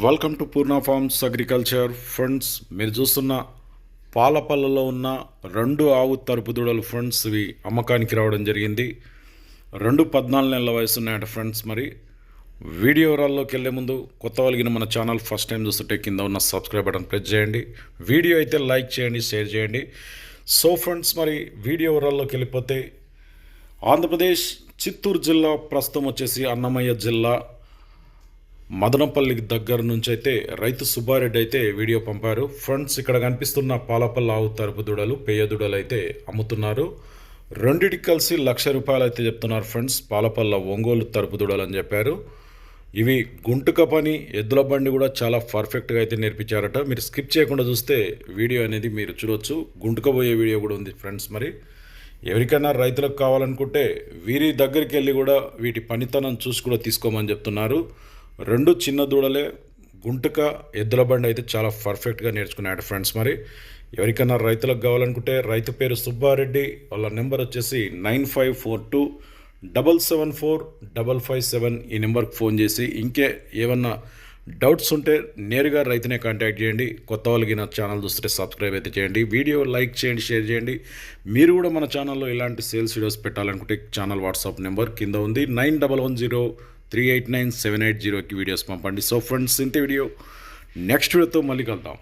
Welcome to Purna farms agriculture friends మీరు చూస్తున్న పాలపల్లలో ఉన్న రెండు ఆవు తరుపు దూడలు ఫ్రెండ్స్ ఇవి అమ్మకానికి రావడం జరిగింది. రెండు పద్నాలుగు నెలల వయసు ఉన్నాయట ఫ్రెండ్స్ మరి వీడియో వివరాల్లోకి వెళ్ళే ముందు కొత్త వాళ్ళగిన మన ఛానల్ ఫస్ట్ టైం చూస్తుంటే కింద ఉన్న సబ్స్క్రైబ్ బటన్ ప్రెస్ చేయండి. వీడియో అయితే లైక్ చేయండి షేర్ చేయండి. సో ఫ్రెండ్స్ మరి వీడియో వివరాల్లోకి వెళ్ళిపోతే ఆంధ్రప్రదేశ్ చిత్తూరు జిల్లా ప్రస్తుతం వచ్చేసి అన్నమయ్య జిల్లా. మదనపల్లి దగ్గర నుంచి అయితే రైతు సుబ్బారెడ్డి అయితే వీడియో పంపారు. ఫ్రెండ్స్ ఇక్కడ కనిపిస్తున్న పాలపల్ల ఆవు తరుపు దూడలు పేయ దూడలు అయితే అమ్ముతున్నారు. రెండిటికి కలిసి లక్ష రూపాయలు అయితే చెప్తున్నారు ఫ్రెండ్స్. పాలపల్ల ఒంగోలు తరుపు దూడలు అని చెప్పారు. ఇవి గుంటుక పని ఎద్దుల బండి కూడా చాలా పర్ఫెక్ట్గా అయితే నేర్పించారట. మీరు స్కిప్ చేయకుండా చూస్తే వీడియో అనేది మీరు చూడొచ్చు. గుంటుకపోయే వీడియో కూడా ఉంది ఫ్రెండ్స్ మరి. ఎవరికైనా రైతులకు కావాలనుకుంటే వీరి దగ్గరికి వెళ్ళి కూడా వీటి పనితనం చూసి కూడా తీసుకోమని చెప్తున్నారు. రెండు చిన్న దూడలే గుంటక ఎద్దుల బండి అయితే చాలా పర్ఫెక్ట్గా నేర్చుకున్నాడు ఫ్రెండ్స్ మరి. ఎవరికైనా రైతులకు కావాలనుకుంటే రైతు పేరు సుబ్బారెడ్డి వాళ్ళ నెంబర్ వచ్చేసి nine five four two double seven four double five seven ఈ నెంబర్కి ఫోన్ చేసి ఇంకే ఏమన్నా డౌట్స్ ఉంటే నేరుగా రైతునే కాంటాక్ట్ చేయండి. కొత్త వాళ్ళకి నా ఛానల్ చూస్తే సబ్స్క్రైబ్ అయితే చేయండి. వీడియో లైక్ చేయండి షేర్ చేయండి. మీరు కూడా మన ఛానల్లో ఇలాంటి సేల్స్ వీడియోస్ పెట్టాలనుకుంటే ఛానల్ వాట్సాప్ నెంబర్ కింద ఉంది. Nine double one zero three eight nine seven eight జీరోకి వీడియోస్ పంపండి. సో ఫ్రెండ్స్ ఇంత వీడియో. నెక్స్ట్ వీడియోతో మళ్ళీ కలుద్దాం.